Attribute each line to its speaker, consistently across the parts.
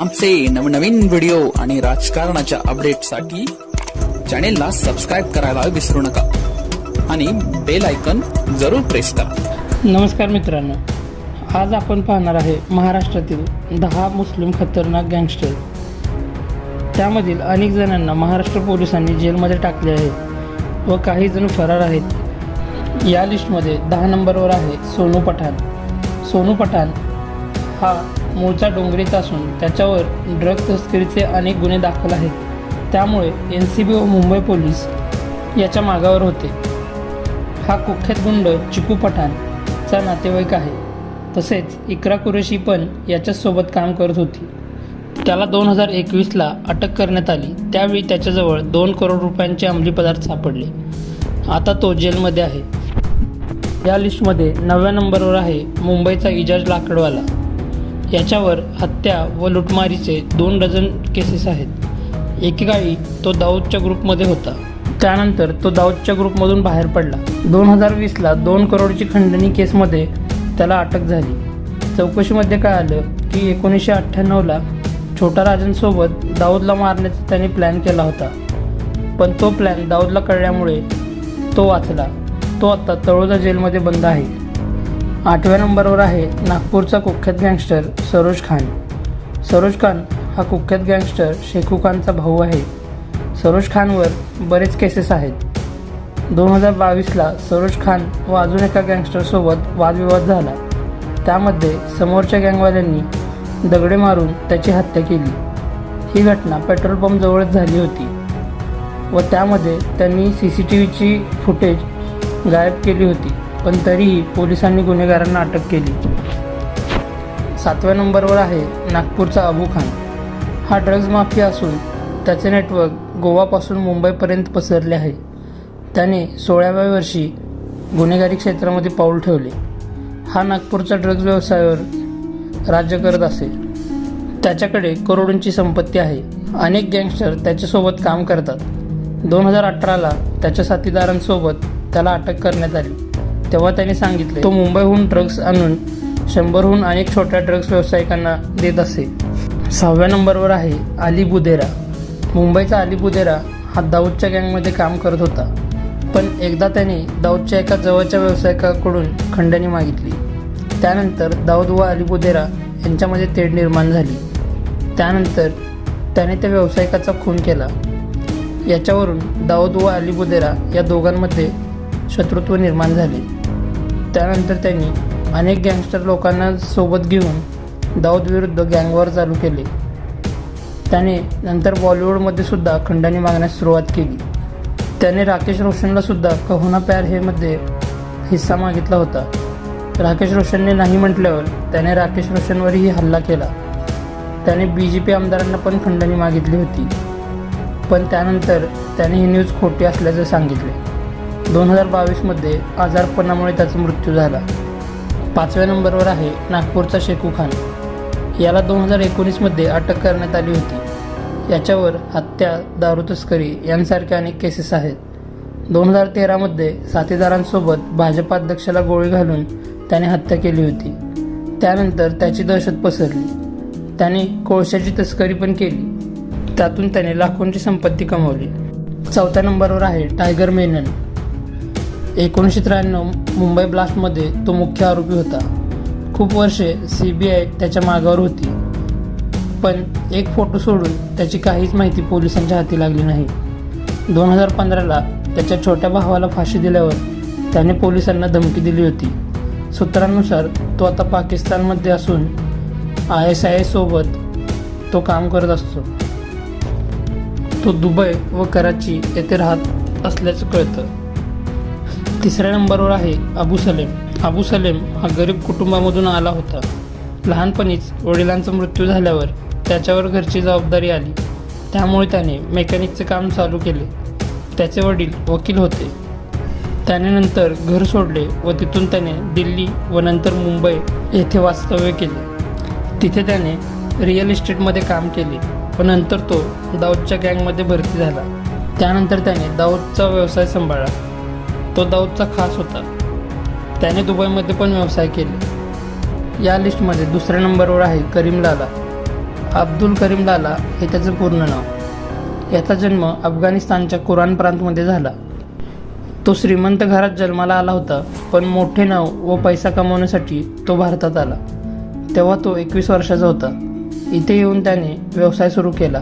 Speaker 1: आमचे नवनवीन व्हिडिओ आणि राजकारणाच्या अपडेटसाठी चॅनेलला सबस्क्राईब करायला विसरू नका. आणि बेल आयकन जरूर प्रेस करा.
Speaker 2: नमस्कार मित्रांनो. आज आपण पाहणार आहे महाराष्ट्रातील दहा मुस्लिम खतरनाक गँगस्टर त्यामधील अनेक जणांना महाराष्ट्र पोलिसांनी जेलमध्ये टाकले आहे व काही जण फरार आहेत. या लिस्टमध्ये दहा नंबरवर आहे सोनू पठाण. सोनू पठाण हा मूळचा डोंगरीचा असून त्याच्यावर ड्रग तस्करीचे अनेक गुन्हे दाखल आहेत. त्यामुळे एन सी बी व मुंबई पोलीस याच्या मागावर होते. हा कुख्यात गुंड चिकू पठाणचा नातेवाईक आहे. तसेच इकरा कुरेशी पण याच्यासोबत काम करत होती. त्याला दोन हजार एकवीसला अटक करण्यात आली. त्यावेळी त्याच्याजवळ दोन करोड रुपयांचे अंमली पदार्थ सापडले. आता तो जेलमध्ये आहे. या लिस्टमध्ये नवव्या नंबरवर आहे मुंबईचा इजाज लाकडवाला. याच्यावर हत्या व लुटमारीचे दोन डझन केसेस आहेत. एकेकाळी तो दाऊदच्या ग्रुपमध्ये होता. त्यानंतर तो दाऊदच्या ग्रुपमधून बाहेर पडला. दोन हजार वीसला दोन करोडची खंडणी केसमध्ये त्याला अटक झाली. चौकशीमध्ये कळालं की एकोणीसशे अठ्ठ्याण्णवला छोटा राजांसोबत दाऊदला मारण्याचा त्याने प्लॅन केला होता. पण तो प्लॅन दाऊदला कळल्यामुळे तो वाचला. तो आता तळोदा जेलमध्ये बंद आहे. आठव्या नंबरवर आहे नागपूरचा कुख्यात गँगस्टर सरोज खान. सरोज खान हा कुख्यात गँगस्टर शेखू खानचा भाऊ आहे. सरोज खानवर बरेच केसेस आहेत. दोन हजार बावीसला सरोज खान व अजून एका गँगस्टरसोबत वादविवाद झाला. त्यामध्ये समोरच्या गँगवाल्यांनी दगडे मारून त्याची हत्या केली. ही घटना पेट्रोल पंपजवळच झाली होती व त्यामध्ये त्यांनी सी सी टी व्हीची फुटेज गायब केली होती. पण तरीही पोलिसांनी गुन्हेगारांना अटक केली. सातव्या नंबरवर आहे नागपूरचा अबू खान. हा ड्रग्ज माफिया असून त्याचे नेटवर्क गोवापासून मुंबईपर्यंत पसरले आहे. त्याने सोळाव्या वर्षी गुन्हेगारी क्षेत्रामध्ये पाऊल ठेवले. हा नागपूरच्या ड्रग्ज व्यवसायावर राज्य करत असे. त्याच्याकडे करोडोंची संपत्ती आहे. अनेक गँगस्टर त्याच्यासोबत काम करतात. दोन हजार अठराला त्याच्या साथीदारांसोबत त्याला अटक करण्यात आली. तेव्हा त्याने सांगितले तो मुंबईहून ड्रग्ज आणून शंभरहून अनेक छोट्या ड्रग्ज व्यावसायिकांना देत असे. सहाव्या नंबरवर आहे अली बुदेरा. मुंबईचा अली बुदेरा हा दाऊदच्या गँगमध्ये काम करत होता पण एकदा त्याने दाऊदच्या एका जवळच्या व्यावसायिकाकडून खंडणी मागितली. त्यानंतर दाऊद व अली बुदेरा यांच्यामध्ये तेढ निर्माण झाली. त्यानंतर त्याने त्या व्यावसायिकाचा खून केला. याच्यावरून दाऊद व अली बुदेरा या दोघांमध्ये शत्रुत्व निर्माण झाले. त्यानंतर त्यांनी अनेक गँगस्टर लोकांना सोबत घेऊन दाऊद विरुद्ध गँगवॉर चालू केले. त्याने नंतर बॉलिवूडमध्ये सुद्धा खंडणी मागण्यास सुरुवात केली. त्याने राकेश रोशनला सुद्धा कहुना प्यार हे मध्ये हिस्सा मागितला होता. राकेश रोशनने नाही म्हटल्यावर त्याने राकेश रोशनवरही हल्ला केला. त्याने बी जे पी आमदारांना पण खंडणी मागितली होती. पण त्यानंतर त्याने ही न्यूज खोटी असल्याचे सांगितले. दोन हजार बावीसमध्ये आजारपणामुळे त्याचा मृत्यू झाला. पाचव्या नंबरवर आहे नागपूरचा शेखू खान. याला दोन हजार एकोणीसमध्ये अटक करण्यात आली होती. याच्यावर हत्या दारू तस्करी यांसारख्या अनेक केसेस आहेत. दोन हजार तेरामध्ये साथीदारांसोबत भाजपाध्यक्षाला गोळी घालून त्याने हत्या केली होती. त्यानंतर त्याची दहशत पसरली. त्याने कोळशाची तस्करी पण केली. त्यातून त्याने लाखोंची संपत्ती कमावली. चौथ्या नंबरवर आहे टायगर मेनन. एकोणीसशे त्र्याण्णव मुंबई ब्लास्टमध्ये तो मुख्य आरोपी होता. खूप वर्षे सी बी आय त्याच्या मागावर होती. पण एक फोटो सोडून त्याची काहीच माहिती पोलिसांच्या हाती लागली नाही. दोन हजार पंधराला त्याच्या छोट्या भावाला फाशी दिल्यावर त्याने पोलिसांना धमकी दिली होती. सूत्रांनुसार तो आता पाकिस्तानमध्ये असून आय एस आय सोबत तो काम करत असतो. तो दुबई व कराची येथे राहत असल्याचं कळतं. तिसऱ्या नंबरवर आहे अबू सलेम. अबू सलेम हा गरीब कुटुंबामधून आला होता. लहानपणीच वडिलांचा मृत्यू झाल्यावर त्याच्यावर घरची जबाबदारी आली. त्यामुळे त्याने मेकॅनिकचे काम चालू केले. त्याचे वडील वकील होते. त्याने नंतर घर सोडले व तिथून त्याने दिल्ली व नंतर मुंबई येथे वास्तव्य केले. तिथे त्याने रिअल इस्टेटमध्ये काम केले व नंतर तो दाऊदच्या गँगमध्ये भरती झाला. त्यानंतर त्याने दाऊदचा व्यवसाय सांभाळला. तो दाऊदचा खास होता. त्याने दुबईमध्ये पण व्यवसाय केले. या लिस्टमध्ये दुसऱ्या नंबरवर आहे करीम लाला. अब्दुल करीम लाला हे त्याचं पूर्ण नाव. याचा जन्म अफगाणिस्तानच्या कुरान प्रांतमध्ये झाला. तो श्रीमंत घरात जन्माला आला होता पण मोठे नाव व पैसा कमावण्यासाठी तो भारतात आला. तेव्हा तो एकवीस वर्षाचा होता. इथे येऊन त्याने व्यवसाय सुरू केला.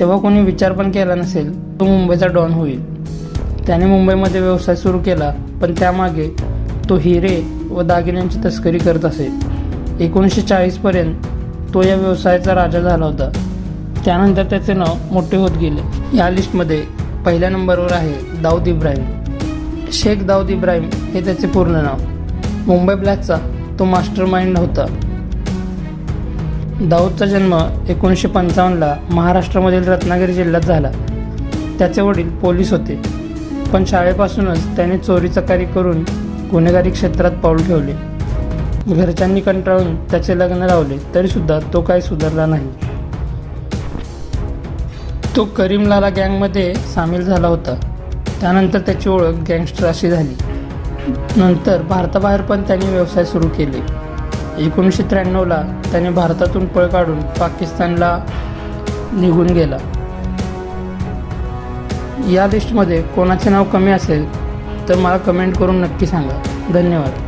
Speaker 2: तेव्हा कोणी विचार पण केला नसेल तो मुंबईचा डॉन होईल. त्याने मुंबईमध्ये व्यवसाय सुरू केला पण त्यामागे तो हिरे व दागिन्यांची तस्करी करत असे. एकोणीसशे चाळीसपर्यंत तो या व्यवसायाचा राजा झाला होता. त्यानंतर त्याचे नाव मोठे होत गेले. या लिस्टमध्ये पहिल्या नंबरवर आहे दाऊद इब्राहिम. शेख दाऊद इब्राहिम हे त्याचे पूर्ण नाव. मुंबई ब्लॅकचा तो मास्टर माइंड होता. दाऊदचा जन्म एकोणीसशे पंचावन्नला महाराष्ट्रामधील रत्नागिरी जिल्ह्यात झाला. त्याचे वडील पोलीस होते. पण शाळेपासूनच त्याने चोरी चकारी करून गुन्हेगारी क्षेत्रात पाऊल ठेवले. घरच्यांनी कंटाळून त्याचे लग्न लावले तरीसुद्धा तो काही सुधारला नाही. तो करीमलाला गँगमध्ये सामील झाला होता. त्यानंतर त्याची ओळख गँगस्टर अशी झाली. नंतर भारताबाहेर पण त्यांनी व्यवसाय सुरू केले. एकोणीसशे त्र्याण्णवला त्याने भारतातून पळ काढून पाकिस्तानला निघून गेला. या लिस्टमध्ये कोणाचे नाव कमी असेल तर मला कमेंट करून नक्की सांगा. धन्यवाद.